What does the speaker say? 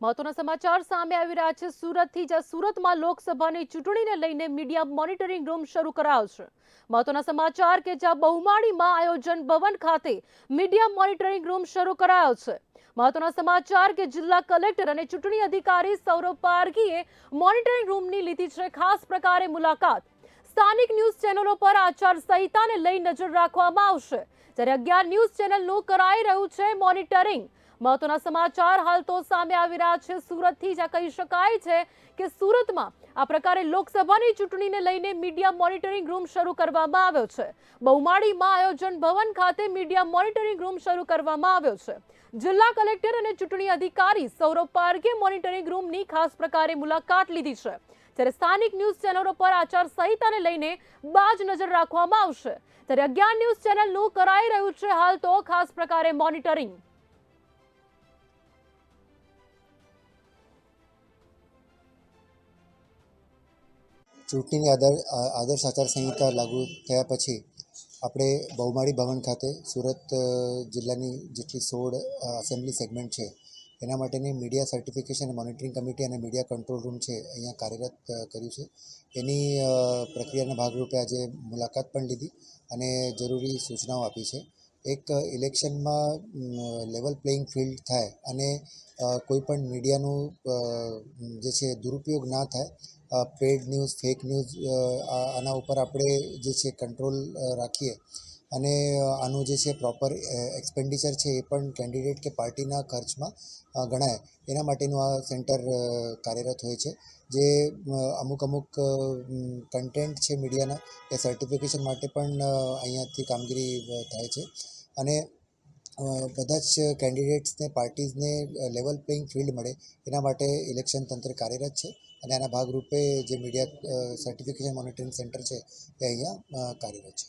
મહત્વના સમાચાર સામે આવી રહ્યા છે. સુરતથી જ્યાં સુરતમાં લોકસભાની ચૂંટણીને લઈને મીડિયા મોનિટરિંગ રૂમ શરૂ કરાયો છે મહત્વના સમાચાર કે જ્યાં બહુમાળીમાં આયોજન ભવન ખાતે મીડિયા મોનિટરિંગ રૂમ શરૂ કરાયો છે મહત્વના સમાચાર કે જિલ્લા કલેક્ટર અને ચૂંટણી અધિકારી સૌરભ પારગીએ મોનિટરિંગ રૂમની લીધી છે ખાસ પ્રકારે મુલાકાત. સ્થાનિક ન્યૂઝ ચેનલો પર આચાર સંહિતાને લઈ નજર રાખવામાં આવશે. જ્યારે અગિયાર ન્યૂઝ ચેનલનું કરાઈ રહ્યું છે મોનિટરિંગ મહત્વના સમાચાર હાલ તો સામે આવી રહ્યા છે. સુરતથી જ્યાં કહી શકાય છે કે સુરતમાં આ પ્રકારે લોકસભાની ચૂંટણીને લઈને મીડિયા મોનિટરિંગ રૂમ શરૂ કરવામાં આવ્યો છે. બહુમાળીમાં આયોજન ભવન ખાતે મીડિયા મોનિટરિંગ રૂમ શરૂ કરવામાં આવ્યો છે. જિલ્લા કલેક્ટર અને ચૂંટણી અધિકારી સૌરભ પારગે મોનિટરિંગ રૂમની ખાસ પ્રકારે મુલાકાત લીધી છે. જ્યારે સ્થાનિક ન્યૂઝ ચેનલો પર આચાર સંહિતાને લઈને બાજ નજર રાખવામાં આવશે. ત્યારે અગિયાર ન્યૂઝ ચેનલનું કરાઈ રહ્યું છે હાલ તો ખાસ પ્રકારે મોનિટરિંગ. ચૂંટણીની આદર, આ- આદર્શ આચારસંહિતા લાગુ થયા પછી આપણે બહુમાળી ભવન ખાતે સુરત જિલ્લાની જેટલી સોળ એસેમ્બલી સેગમેન્ટ છે, એના માટેની મીડિયા સર્ટિફિકેશન મોનિટરિંગ કમિટી અને મીડિયા કંટ્રોલ રૂમ છે, અહીંયા કાર્યરત કર્યું છે. એની પ્રક્રિયાના ભાગરૂપે આજે મુલાકાત પણ લીધી અને જરૂરી સૂચનાઓ આપી છે. એક ઇલેક્શનમાં લેવલ પ્લેઇંગ ફિલ્ડ થાય અને કોઈપણ મીડિયાનું જે છે, દુરુપયોગ ના થાય પેડ ન્યૂઝ, ફેક ન્યૂઝ આના ઉપર આપણે જે છે, કંટ્રોલ રાખીએ. અને આનું જે છે, પ્રોપર એક્સપેન્ડિચર છે, એ પણ કેન્ડિડેટ કે પાર્ટીના ખર્ચમાં ગણાય. એના માટેનું આ સેન્ટર કાર્યરત હોય છે, જે અમુક અમુક કન્ટેન્ટ છે મીડિયાના, એ સર્ટિફિકેશન માટે પણ અહીંયાથી કામગીરી થાય છે. અને બધા જ કેન્ડિડેટ્સને પાર્ટીઝને લેવલ પ્લેઇંગ ફિલ્ડ મળે, એના માટે ઇલેક્શન તંત્ર કાર્યરત છે અને આના ભાગરૂપે જે મીડિયા સર્ટિફિકેશન મોનિટરિંગ સેન્ટર છે, એ અહીંયા કાર્યરત છે.